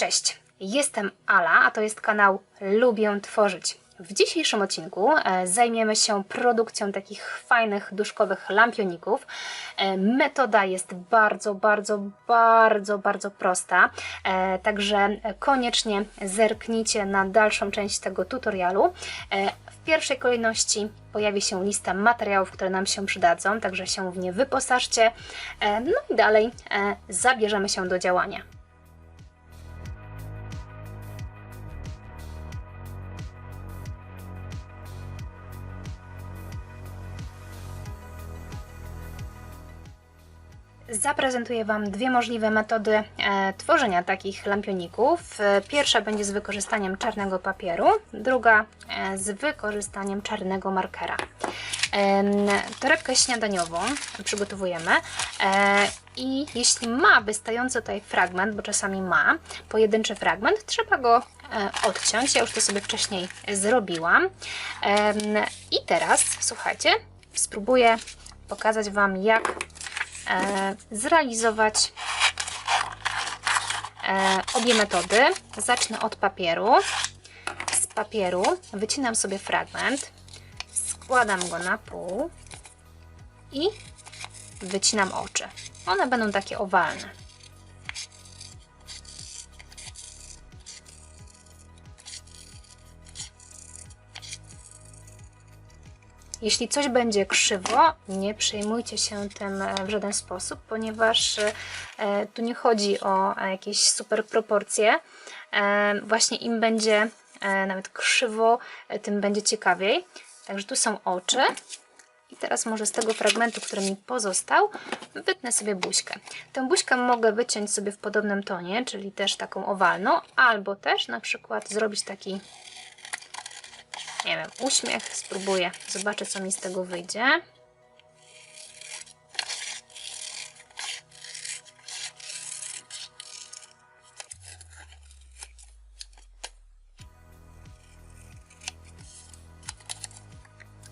Cześć, jestem Ala, a to jest kanał Lubię Tworzyć. W dzisiejszym odcinku e, zajmiemy się produkcją takich fajnych duszkowych lampioników. E, Metoda jest bardzo, bardzo, bardzo, bardzo prosta, e, także koniecznie zerknijcie na dalszą część tego tutorialu. W pierwszej kolejności pojawi się lista materiałów, które nam się przydadzą, także się w nie wyposażcie. No i dalej zabierzemy się do działania. Zaprezentuję Wam dwie możliwe metody e, tworzenia takich lampioników. E, pierwsza będzie z wykorzystaniem czarnego papieru, druga e, z wykorzystaniem czarnego markera. Torebkę śniadaniową przygotowujemy i jeśli ma wystający tutaj fragment, bo czasami ma pojedynczy fragment, trzeba go odciąć. Ja już to sobie wcześniej zrobiłam. I teraz, słuchajcie, spróbuję pokazać Wam, jak zrealizować e, obie metody. Zacznę od papieru. Z papieru wycinam sobie fragment, składam go na pół i wycinam oczy. One będą takie owalne. Jeśli coś będzie krzywo, nie przejmujcie się tym e, w żaden sposób, ponieważ e, tu nie chodzi o e, jakieś super proporcje. E, Właśnie im będzie e, nawet krzywo, e, tym będzie ciekawiej. Także tu są oczy. I teraz może z tego fragmentu, który mi pozostał, wytnę sobie buźkę. Tę buźkę mogę wyciąć sobie w podobnym tonie, czyli też taką owalną, albo też na przykład zrobić taki nie wiem, uśmiech, spróbuję, zobaczę co mi z tego wyjdzie.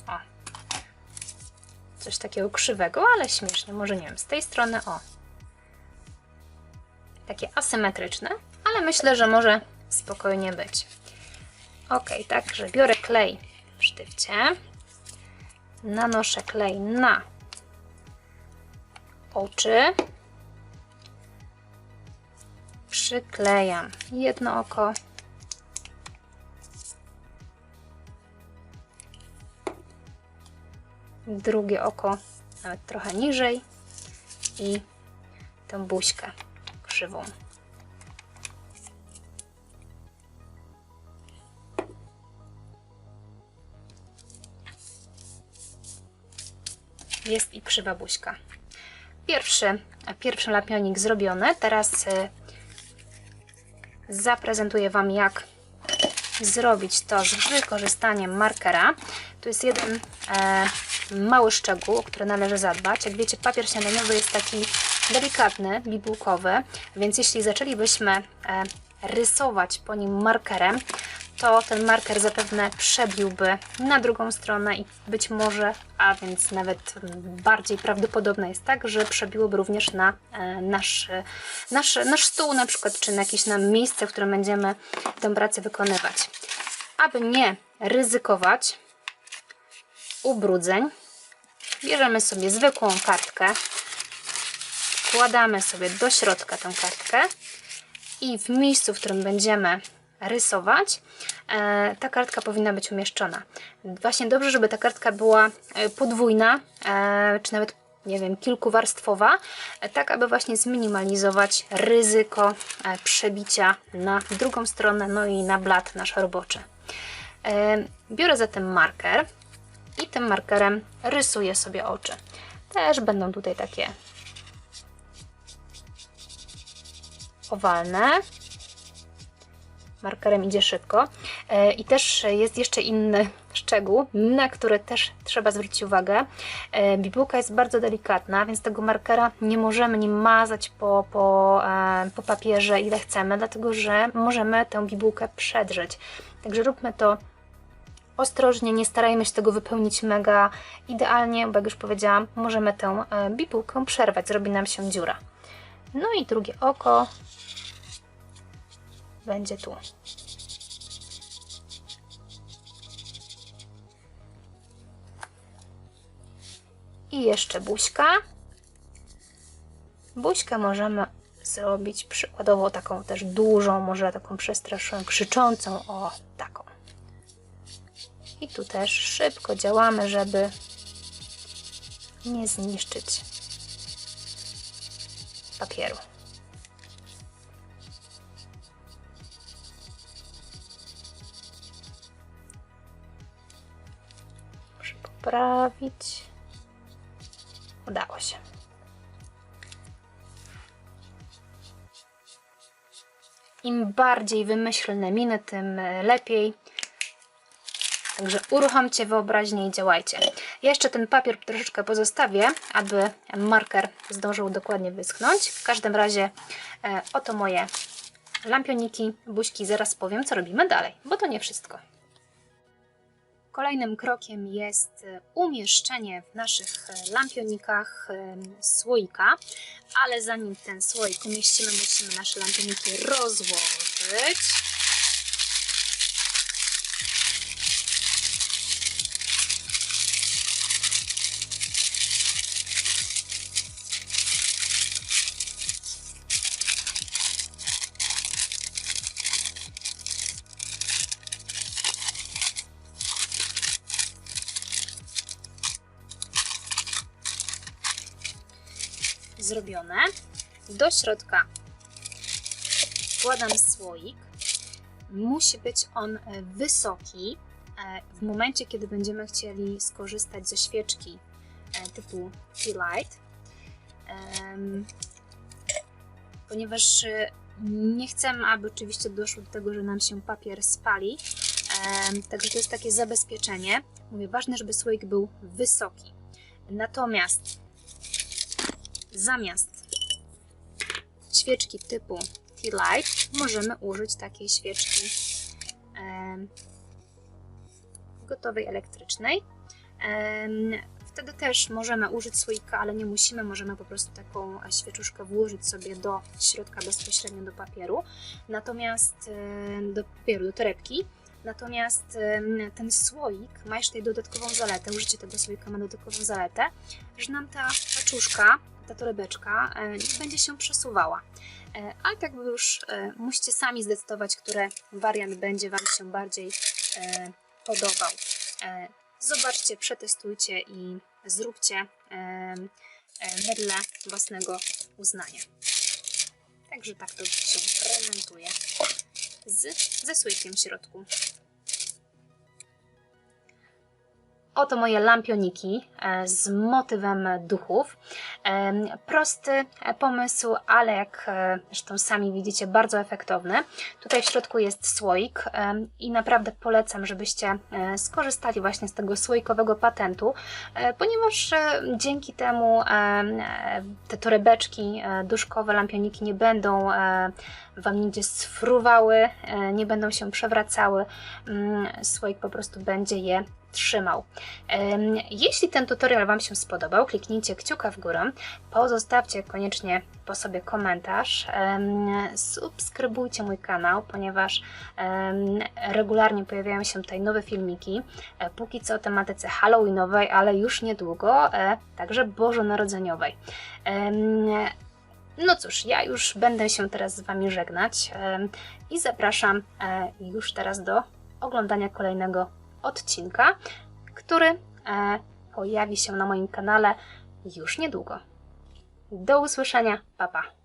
O. Coś takiego krzywego, ale śmieszne. Może nie wiem, z tej strony o. Takie asymetryczne, ale myślę, że może spokojnie być. Ok, także biorę klej w sztywcie, nanoszę klej na oczy, przyklejam jedno oko, drugie oko nawet trochę niżej. I tę buźkę krzywą. Jest i krzywa buźka. Pierwszy, pierwszy lapionik zrobiony. Teraz y, zaprezentuję Wam, jak zrobić to z wykorzystaniem markera. Tu jest jeden e, mały szczegół, o który należy zadbać. Jak wiecie, papier śniadaniowy jest taki delikatny, bibułkowy, więc jeśli zaczęlibyśmy e, rysować po nim markerem, to ten marker zapewne przebiłby na drugą stronę i być może, a więc nawet bardziej prawdopodobne jest tak, że przebiłoby również na e, nasz, nasz, nasz stół na przykład, czy na jakieś nam miejsce, w którym będziemy tę pracę wykonywać. Aby nie ryzykować ubrudzeń, bierzemy sobie zwykłą kartkę, wkładamy sobie do środka tę kartkę i w miejscu, w którym będziemy rysować, e, ta kartka powinna być umieszczona. Właśnie dobrze, żeby ta kartka była e, podwójna, e, czy nawet nie wiem, kilkuwarstwowa, tak aby właśnie zminimalizować ryzyko przebicia na drugą stronę, no i na blat nasz roboczy. Biorę zatem marker i tym markerem rysuję sobie oczy. Też będą tutaj takie owalne. Markerem idzie szybko. E, I też jest jeszcze inny szczegół, na który też trzeba zwrócić uwagę. E, Bibułka jest bardzo delikatna, więc tego markera nie możemy nim mazać po, po, e, po papierze ile chcemy, dlatego że możemy tę bibułkę przedrzeć. Także róbmy to ostrożnie, nie starajmy się tego wypełnić mega idealnie, bo jak już powiedziałam, możemy tę bibułkę przerwać, zrobi nam się dziura. No i drugie oko będzie tu. I jeszcze buźka. Buźkę możemy zrobić przykładowo taką też dużą, może taką przestraszoną, krzyczącą, o taką. I tu też szybko działamy, żeby nie zniszczyć papieru. Poprawić. Udało się. Im bardziej wymyślne miny, tym e, lepiej. Także uruchomcie wyobraźnię i działajcie. Jeszcze ten papier troszeczkę pozostawię, aby marker zdążył dokładnie wyschnąć. W każdym razie e, oto moje lampioniki, buźki. Zaraz powiem, co robimy dalej, bo to nie wszystko. Kolejnym krokiem jest e, umieszczenie w naszych e, lampionikach e, słoika, ale zanim ten słoik umieścimy, musimy nasze lampioniki rozłożyć. Zrobione. Do środka wkładam słoik. Musi być on e, wysoki. E, W momencie, kiedy będziemy chcieli skorzystać ze świeczki e, typu Tea Light, ponieważ nie chcemy, aby oczywiście doszło do tego, że nam się papier spali. Także to jest takie zabezpieczenie. Mówię, ważne, żeby słoik był wysoki. Natomiast zamiast świeczki typu Tea Light możemy użyć takiej świeczki gotowej elektrycznej. Wtedy też możemy użyć słoika, ale nie musimy. Możemy po prostu taką świeczuszkę włożyć sobie do środka bezpośrednio do papieru. Natomiast do papieru, do torebki. Natomiast ten słoik ma jeszcze dodatkową zaletę, użycie tego słoika ma dodatkową zaletę, że nam ta paczuszka, ta torebeczka e, nie będzie się przesuwała. Ale tak już e, musicie sami zdecydować, który wariant będzie Wam się bardziej e, podobał. Zobaczcie, przetestujcie i zróbcie wedle własnego uznania. Także tak to się prezentuje z, ze słoikiem w środku. Oto moje lampioniki e, z motywem duchów. E, Prosty e, pomysł, ale jak zresztą sami widzicie, bardzo efektowny. Tutaj w środku jest słoik i naprawdę polecam, żebyście skorzystali właśnie z tego słoikowego patentu, ponieważ dzięki temu te torebeczki duszkowe, lampioniki nie będą Wam nigdzie sfruwały, nie będą się przewracały. Mm, Słoik po prostu będzie je trzymał. Jeśli ten tutorial Wam się spodobał, kliknijcie kciuka w górę, pozostawcie koniecznie po sobie komentarz, subskrybujcie mój kanał, ponieważ regularnie pojawiają się tutaj nowe filmiki, e, póki co o tematyce halloweenowej, ale już niedługo e, także bożonarodzeniowej. No cóż, ja już będę się teraz z Wami żegnać i zapraszam e, już teraz do oglądania kolejnego odcinka, który e, pojawi się na moim kanale już niedługo. Do usłyszenia, pa pa!